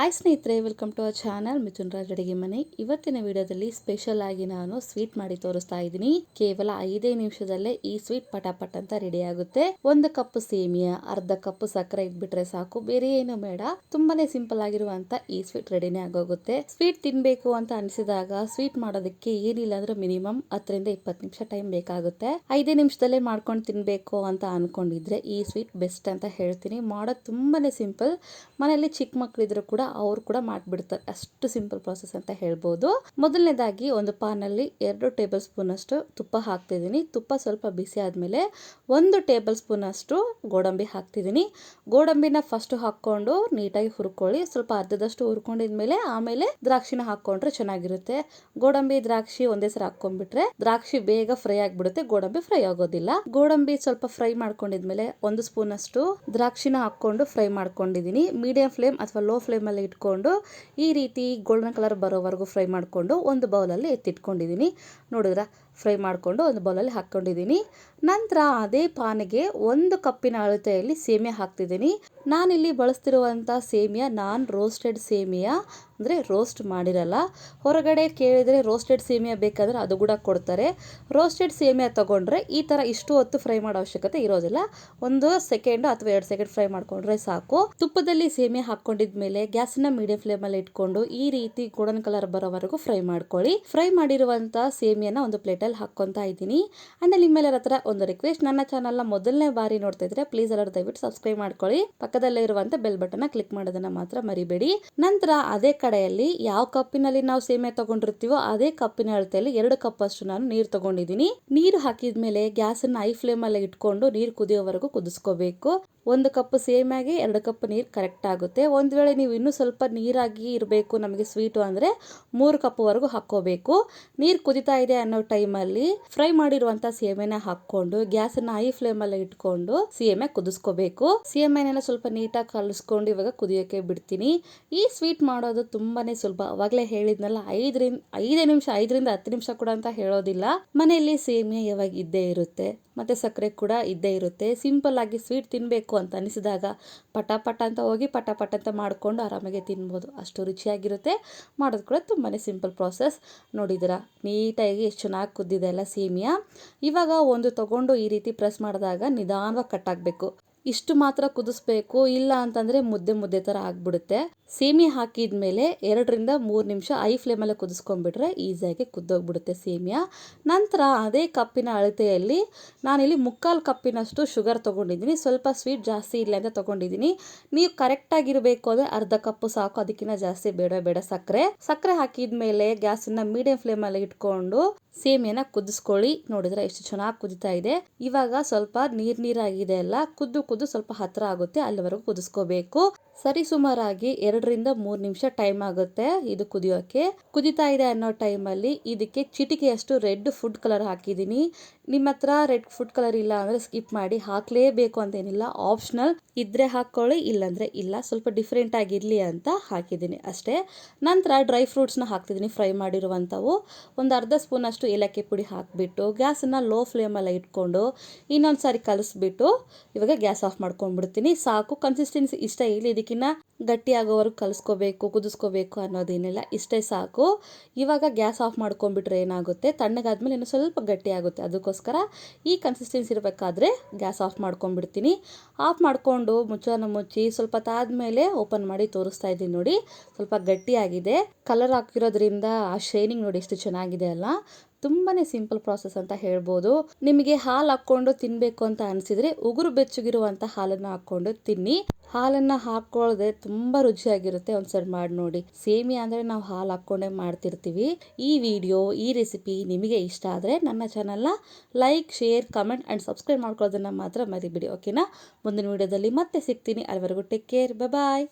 Hi ಸ್ನೇಹಿತರೆ welcome to our channel Mithun Raj ಅಡಿಗೆ ಮನೆ. ಇವತ್ತಿನ ವಿಡಿಯೋದಲ್ಲಿ ಸ್ಪೆಷಲ್ ಆಗಿ ನಾನು ಸ್ವೀಟ್ ಮಾಡಿ ತೋರಿಸ್ತಾ ಇದ್ದೀನಿ. ಕೇವಲ ಐದೇ ನಿಮಿಷದಲ್ಲೇ ಈ ಸ್ವೀಟ್ ಪಟಾಪಟ್ ಅಂತ ರೆಡಿ ಆಗುತ್ತೆ. ಒಂದು ಕಪ್ ಸೇಮಿಯಾ, ಅರ್ಧ ಕಪ್ ಸಕ್ಕರೆ ಇಟ್ಬಿಟ್ರೆ ಸಾಕು, ಬೇರೆ ಏನು ಬೇಡ. ತುಂಬಾನೇ ಸಿಂಪಲ್ ಆಗಿರುವಂತ ಈ ಸ್ವೀಟ್ ರೆಡಿನೇ ಆಗೋಗುತ್ತೆ. ಸ್ವೀಟ್ ತಿನ್ಬೇಕು ಅಂತ ಅನಿಸಿದಾಗ ಸ್ವೀಟ್ ಮಾಡೋದಕ್ಕೆ ಏನಿಲ್ಲ ಅಂದ್ರೆ ಮಿನಿಮಮ್ ಹತ್ತರಿಂದ ಇಪ್ಪತ್ತು ನಿಮಿಷ ಟೈಮ್ ಬೇಕಾಗುತ್ತೆ. ಐದೇ ನಿಮಿಷದಲ್ಲೇ ಮಾಡ್ಕೊಂಡು ತಿನ್ಬೇಕು ಅಂತ ಅನ್ಕೊಂಡಿದ್ರೆ ಈ ಸ್ವೀಟ್ ಬೆಸ್ಟ್ ಅಂತ ಹೇಳ್ತೀನಿ. ಮಾಡೋದು ತುಂಬಾನೇ ಸಿಂಪಲ್ ಮನೆಯಲ್ಲಿ ಚಿಕ್ಕ ಮಕ್ಕಳಿದ್ರು ಕೂಡ ಅವ್ರು ಕೂಡ ಮಾಡಿಬಿಡ್ತಾರೆ. ಅಷ್ಟು ಸಿಂಪಲ್ ಪ್ರಾಸೆಸ್ ಅಂತ ಹೇಳ್ಬೋದು. ಮೊದಲನೇದಾಗಿ ಒಂದು ಪಾನಲ್ಲಿ ಎರಡು ಟೇಬಲ್ ಸ್ಪೂನ್ ಅಷ್ಟು ತುಪ್ಪ ಹಾಕ್ತಿದ್ದೀನಿ. ತುಪ್ಪ ಸ್ವಲ್ಪ ಬಿಸಿ ಆದಮೇಲೆ ಒಂದು ಟೇಬಲ್ ಸ್ಪೂನ್ ಅಷ್ಟು ಗೋಡಂಬಿ ಹಾಕ್ತಿದ್ದೀನಿ. ಗೋಡಂಬಿನ ಫಸ್ಟ್ ಹಾಕ್ಕೊಂಡು ನೀಟಾಗಿ ಹುರ್ಕೊಳ್ಳಿ. ಸ್ವಲ್ಪ ಅರ್ಧದಷ್ಟು ಹುರ್ಕೊಂಡಿದ್ಮೇಲೆ ಆಮೇಲೆ ದ್ರಾಕ್ಷಿನ ಹಾಕ್ಕೊಂಡ್ರೆ ಚೆನ್ನಾಗಿರುತ್ತೆ. ಗೋಡಂಬಿ, ದ್ರಾಕ್ಷಿ ಒಂದೇ ಸರ ಹಾಕೊಂಡ್ಬಿಟ್ರೆ ದ್ರಾಕ್ಷಿ ಬೇಗ ಫ್ರೈ ಆಗಿಬಿಡುತ್ತೆ. ಗೋಡಂಬಿ ಫ್ರೈ ಆಗೋದಿಲ್ಲ. ಗೋಡಂಬಿ ಸ್ವಲ್ಪ ಫ್ರೈ ಮಾಡ್ಕೊಂಡಿದ್ಮೇಲೆ ಒಂದು ಸ್ಪೂನ್ ಅಷ್ಟು ದ್ರಾಕ್ಷಿನ ಹಾಕೊಂಡು ಫ್ರೈ ಮಾಡ್ಕೊಂಡಿದ್ದೀನಿ. ಮೀಡಿಯಂ ಫ್ಲೇಮ್ ಅಥವಾ ಲೋ ಫ್ಲೇಮ್ ಅಲ್ಲಿ ಇಟ್ಕೊಂಡು ಈ ರೀತಿ ಗೋಲ್ಡನ್ ಕಲರ್ ಬರೋವರೆಗೂ ಫ್ರೈ ಮಾಡಿಕೊಂಡು ಒಂದು ಬೌಲಲ್ಲಿ ಎತ್ತಿಟ್ಕೊಂಡಿದ್ದೀನಿ ನೋಡಿದ್ರ? ಫ್ರೈ ಮಾಡಿಕೊಂಡು ಒಂದು ಬೌಲಲ್ಲಿ ಹಾಕ್ಕೊಂಡಿದ್ದೀನಿ. ನಂತರ ಅದೇ ಪಾನಿಗೆ ಒಂದು ಕಪ್ಪಿನ ಅಳತೆಯಲ್ಲಿ ಸೇಮಿಯಾ ಹಾಕ್ತಿದ್ದೀನಿ. ನಾನಿಲ್ಲಿ ಬಳಸ್ತಿರುವಂಥ ಸೇಮಿಯಾ ನಾನ್ ರೋಸ್ಟೆಡ್ ಸೇಮಿಯಾ, ಅಂದರೆ ರೋಸ್ಟ್ ಮಾಡಿರಲ್ಲ. ಹೊರಗಡೆ ಕೇಳಿದರೆ ರೋಸ್ಟೆಡ್ ಸೇಮಿಯಾ ಬೇಕಾದರೆ ಅದು ಕೂಡ ಕೊಡ್ತಾರೆ. ರೋಸ್ಟೆಡ್ ಸೇಮಿಯಾ ತೊಗೊಂಡ್ರೆ ಈ ಥರ ಇಷ್ಟು ಹೊತ್ತು ಫ್ರೈ ಮಾಡೋ ಅವಶ್ಯಕತೆ ಇರೋದಿಲ್ಲ. ಒಂದು ಸೆಕೆಂಡ್ ಅಥವಾ ಎರಡು ಸೆಕೆಂಡ್ ಫ್ರೈ ಮಾಡ್ಕೊಂಡ್ರೆ ಸಾಕು. ತುಪ್ಪದಲ್ಲಿ ಸೇಮಿಯಾ ಹಾಕೊಂಡಿದ್ಮೇಲೆ ಗ್ಯಾಸನ್ನ ಮೀಡಿಯಂ ಫ್ಲೇಮಲ್ಲಿ ಇಟ್ಕೊಂಡು ಈ ರೀತಿ ಗೋಲ್ಡನ್ ಕಲರ್ ಬರೋವರೆಗೂ ಫ್ರೈ ಮಾಡ್ಕೊಳ್ಳಿ. ಫ್ರೈ ಮಾಡಿರುವಂಥ ಸೇಮಿಯಾನ ಒಂದು ಪ್ಲೇಟಲ್ಲಿ ಹಾಕ್ಕೊಂತಾ ಇದ್ದೀನಿ. ಅಂಡ್ ನಿಮ್ಮೆಲ್ಲರ ಹತ್ರ ಒಂದು ರಿಕ್ವೆಸ್ಟ್ ನನ್ನ ಚಾನಲ್ನ ಮೊದಲನೇ ಬಾರಿ ನೋಡ್ತಾ ಇದ್ರೆ ಪ್ಲೀಸ್ ಎಲ್ಲರೂ ದಯವಿಟ್ಟು ಸಬ್ಸ್ಕ್ರೈಬ್ ಮಾಡ್ಕೊಳ್ಳಿ. ಪಕ್ಕದಲ್ಲೇ ಇರುವಂಥ ಬೆಲ್ ಬಟನ್ನ ಕ್ಲಿಕ್ ಮಾಡೋದನ್ನ ಮಾತ್ರ ಮರಿಬೇಡಿ. ನಂತರ ಅದೇ ಕಡೆಯಲ್ಲಿ ಯಾವ ಕಪ್ಪಿನಲ್ಲಿ ನಾವು ಸೇಮೆ ತಗೊಂಡಿರ್ತೀವೋ ಅದೇ ಕಪ್ಪಿನ ಅಳತೆಯಲ್ಲಿ ಎರಡು ಕಪ್ ಅಷ್ಟು ನಾನು ನೀರು ತಗೊಂಡಿದ್ದೀನಿ. ನೀರು ಹಾಕಿದ್ಮೇಲೆ ಗ್ಯಾಸ್ ಅನ್ನ ಐ ಫ್ಲೇಮ್ ಅಲ್ಲಿ ಇಟ್ಕೊಂಡು ನೀರು ಕುದಿಯೋವರೆಗೂ ಕುದಿಸ್ಕೋಬೇಕು. ಒಂದು ಕಪ್ ಸೇಮಿಯಾಗೆ ಎರಡು ಕಪ್ ನೀರು ಕರೆಕ್ಟ್ ಆಗುತ್ತೆ. ಒಂದು ವೇಳೆ ನೀವು ಇನ್ನೂ ಸ್ವಲ್ಪ ನೀರಾಗಿ ಇರಬೇಕು ನಮಗೆ ಸ್ವೀಟು ಅಂದರೆ ಮೂರು ಕಪ್ವರೆಗೂ ಹಾಕ್ಕೋಬೇಕು. ನೀರು ಕುದಿತಾ ಇದೆ ಅನ್ನೋ ಟೈಮಲ್ಲಿ ಫ್ರೈ ಮಾಡಿರುವಂಥ ಸೇಮೆನ ಹಾಕ್ಕೊಂಡು ಹೈ ಫ್ಲೇಮ್ ಅಲ್ಲಿ ಇಟ್ಕೊಂಡು ಸೇಮೆ ಕುದಿಸ್ಕೋಬೇಕು. ಸೇಮೆನೆಲ್ಲ ಸ್ವಲ್ಪ ನೀಟಾಗಿ ಕಲಸ್ಕೊಂಡು ಇವಾಗ ಕುದಿಯೋಕೆ ಬಿಡ್ತೀನಿ. ಈ ಸ್ವೀಟ್ ಮಾಡೋದು ತುಂಬಾನೇ ಸುಲಭ. ಅವಾಗಲೇ ಹೇಳಿದ್ನಲ್ಲ, ಐದರಿಂದ, ಐದೇ ನಿಮಿಷ, ಐದರಿಂದ ಹತ್ತು ನಿಮಿಷ ಕೂಡ ಅಂತ ಹೇಳೋದಿಲ್ಲ. ಮನೆಯಲ್ಲಿ ಸೇಮೆ ಯಾವಾಗ ಇದ್ದೇ ಇರುತ್ತೆ. ಮತ್ತು ಸಕ್ಕರೆ ಕೂಡ ಇದ್ದೇ ಇರುತ್ತೆ. ಸಿಂಪಲ್ ಆಗಿ ಸ್ವೀಟ್ ತಿನ್ನಬೇಕು ಅಂತ ಅನಿಸಿದಾಗ ಪಟ ಪಟ ಅಂತ ಹೋಗಿ ಪಟ ಪಟ ಅಂತ ಮಾಡಿಕೊಂಡು ಆರಾಮಾಗಿ ತಿನ್ಬೋದು. ಅಷ್ಟು ರುಚಿಯಾಗಿರುತ್ತೆ. ಮಾಡೋದು ಕೂಡ ತುಂಬಾ ಸಿಂಪಲ್ ಪ್ರಾಸೆಸ್ ನೋಡಿದಿರ ನೀಟಾಗಿ ಎಷ್ಟು ಚೆನ್ನಾಗಿ ಕುದ್ದಿದೆ ಅಲ್ಲ ಸೇಮಿಯಾ? ಇವಾಗ ಒಂದು ತಗೊಂಡು ಈ ರೀತಿ ಪ್ರೆಸ್ ಮಾಡಿದಾಗ ನಿಧಾನವಾಗಿ ಕಟ್ ಆಗಬೇಕು. ಇಷ್ಟು ಮಾತ್ರ ಕುದಿಸ್ಬೇಕು, ಇಲ್ಲ ಅಂತಂದರೆ ಮುದ್ದೆ ಮುದ್ದೆ ಥರ ಆಗ್ಬಿಡುತ್ತೆ. ಸೇಮಿ ಹಾಕಿದ್ಮೇಲೆ ಎರಡರಿಂದ ಮೂರು ನಿಮಿಷ ಐ ಫ್ಲೇಮಲ್ಲಿ ಕುದಿಸ್ಕೊಂಡ್ಬಿಟ್ರೆ ಈಸಿಯಾಗಿ ಕುದ್ದೋಗ್ಬಿಡುತ್ತೆ ಸೇಮಿಯಾ. ನಂತರ ಅದೇ ಕಪ್ಪಿನ ಅಳತೆಯಲ್ಲಿ ನಾನಿಲ್ಲಿ ಮುಕ್ಕಾಲು ಕಪ್ಪಿನಷ್ಟು ಶುಗರ್ ತೊಗೊಂಡಿದ್ದೀನಿ. ಸ್ವಲ್ಪ ಸ್ವೀಟ್ ಜಾಸ್ತಿ ಇಲ್ಲ ಅಂತ ತೊಗೊಂಡಿದ್ದೀನಿ. ನೀವು ಕರೆಕ್ಟಾಗಿರಬೇಕು ಅಂದರೆ ಅರ್ಧ ಕಪ್ಪು ಸಾಕು ಅದಕ್ಕಿಂತ ಜಾಸ್ತಿ ಬೇಡ ಬೇಡ ಸಕ್ಕರೆ. ಸಕ್ಕರೆ ಹಾಕಿದ್ಮೇಲೆ ಗ್ಯಾಸನ್ನ ಮೀಡಿಯಂ ಫ್ಲೇಮಲ್ಲಿ ಇಟ್ಕೊಂಡು ಸೇಮಿಯನ್ನ ಕುದಿಸ್ಕೊಳ್ಳಿ. ನೋಡಿದ್ರೆ ಎಷ್ಟು ಚೆನ್ನಾಗಿ ಕುದಿತಾ ಇದೆ. ಇವಾಗ ಸ್ವಲ್ಪ ನೀರ್ ನೀರಾಗಿದೆ ಅಲ್ಲ, ಕುದ್ದು ಕುದ್ದು ಸ್ವಲ್ಪ ಹತ್ರ ಆಗುತ್ತೆ, ಅಲ್ಲಿವರೆಗೂ ಕುದಿಸ್ಕೋಬೇಕು. ಸರಿ ಸುಮಾರಾಗಿ ಎರಡರಿಂದ ಮೂರು ನಿಮಿಷ ಟೈಮ್ ಆಗುತ್ತೆ ಇದು ಕುದಿಯೋಕೆ. ಕುದಿತಾ ಇದೆ ಅನ್ನೋ ಟೈಮಲ್ಲಿ ಇದಕ್ಕೆ ಚಿಟಿಕೆಯಷ್ಟು ರೆಡ್ ಫುಡ್ ಕಲರ್ ಹಾಕಿದ್ದೀನಿ. ನಿಮ್ಮ ಹತ್ರ ರೆಡ್ ಫುಡ್ ಕಲರ್ ಇಲ್ಲ ಅಂದರೆ ಸ್ಕಿಪ್ ಮಾಡಿ ಹಾಕಲೇಬೇಕು ಅಂತೇನಿಲ್ಲ. ಆಪ್ಷನಲ್ ಇದ್ರೆ ಹಾಕ್ಕೊಳ್ಳಿ, ಇಲ್ಲಾಂದರೆ ಇಲ್ಲ. ಸ್ವಲ್ಪ ಡಿಫ್ರೆಂಟ್ ಆಗಿರಲಿ ಅಂತ ಹಾಕಿದ್ದೀನಿ ಅಷ್ಟೇ. ನಂತರ ಡ್ರೈ ಫ್ರೂಟ್ಸ್ನ ಹಾಕ್ತಿದ್ದೀನಿ, ಫ್ರೈ ಮಾಡಿರುವಂಥವು. ಒಂದು ಅರ್ಧ ಸ್ಪೂನ್ ಅಷ್ಟು ಏಲಕ್ಕಿ ಪುಡಿ ಹಾಕಿಬಿಟ್ಟು ಗ್ಯಾಸನ್ನು ಲೋ ಫ್ಲೇಮಲ್ಲಿ ಇಟ್ಕೊಂಡು ಇನ್ನೊಂದು ಸಾರಿ ಕಲಸಿಬಿಟ್ಟು, ಇವಾಗ ಗ್ಯಾಸ್ ಆಫ್ ಮಾಡ್ಕೊಂಡ್ಬಿಡ್ತೀನಿ. ಸಾಕು ಕನ್ಸಿಸ್ಟೆನ್ಸಿ ಇಷ್ಟ ಇಲ್ಲಿ ಇದಕ್ಕಿಂತ ಗಟ್ಟಿ ಆಗೋವರೆಗೂ ಕಲಿಸ್ಕೋಬೇಕು, ಕುದಿಸ್ಕೋಬೇಕು ಅನ್ನೋದೇನಿಲ್ಲ. ಇಷ್ಟೇ ಸಾಕು. ಇವಾಗ ಗ್ಯಾಸ್ ಆಫ್ ಮಾಡ್ಕೊಂಡ್ಬಿಟ್ರೆ ಏನಾಗುತ್ತೆ? ತಣ್ಣಗಾದ್ಮೇಲೆ ಇನ್ನು ಸ್ವಲ್ಪ ಗಟ್ಟಿ ಆಗುತ್ತೆ ಅದಕ್ಕೋಸ್ಕರ ಈ ಕನ್ಸಿಸ್ಟೆನ್ಸಿ ಇರಬೇಕಾದ್ರೆ ಗ್ಯಾಸ್ ಆಫ್ ಮಾಡ್ಕೊಂಡ್ಬಿಡ್ತೀನಿ. ಆಫ್ ಮಾಡಿಕೊಂಡು ಮುಚ್ಚನ ಮುಚ್ಚಿ ಸ್ವಲ್ಪ ತಾದ್ಮೇಲೆ ಓಪನ್ ಮಾಡಿ ತೋರಿಸ್ತಾ ಇದ್ದೀನಿ ನೋಡಿ. ಸ್ವಲ್ಪ ಗಟ್ಟಿಯಾಗಿದೆ. ಕಲರ್ ಹಾಕಿರೋದ್ರಿಂದ ಆ ಶೈನಿಂಗ್ ನೋಡಿ ಎಷ್ಟು ಚೆನ್ನಾಗಿದೆ ಅಲ್ಲ. ತುಂಬಾ ಸಿಂಪಲ್ ಪ್ರಾಸೆಸ್ ಅಂತ ಹೇಳ್ಬೋದು. ನಿಮಗೆ ಹಾಲು ಹಾಕ್ಕೊಂಡು ತಿನ್ನಬೇಕು ಅಂತ ಅನಿಸಿದರೆ ಉಗುರು ಬೆಚ್ಚಗಿರುವಂಥ ಹಾಲನ್ನು ಹಾಕ್ಕೊಂಡು ತಿನ್ನಿ. ಹಾಲನ್ನು ಹಾಕ್ಕೊಳ್ಳದೆ ತುಂಬ ರುಚಿಯಾಗಿರುತ್ತೆ ಒಂದ್ಸರಿ ಮಾಡಿ ನೋಡಿ. ಸೇಮಿ ಅಂದರೆ ನಾವು ಹಾಲು ಹಾಕ್ಕೊಂಡೇ ಮಾಡ್ತಿರ್ತೀವಿ. ಈ ವಿಡಿಯೋ, ಈ ರೆಸಿಪಿ ನಿಮಗೆ ಇಷ್ಟ ಆದರೆ ನನ್ನ ಚಾನಲ್ನ like share comment and subscribe ಮಾಡ್ಕೊಳ್ಳೋದನ್ನು ಮಾತ್ರ ಮರಿಬಿಡಿ ಓಕೆನಾ ಮುಂದಿನ ವಿಡಿಯೋದಲ್ಲಿ ಮತ್ತೆ ಸಿಗ್ತೀನಿ. ಅಲ್ಲಿವರೆಗೂ ಟೇಕ್ ಕೇರ್ ಬಾಯ್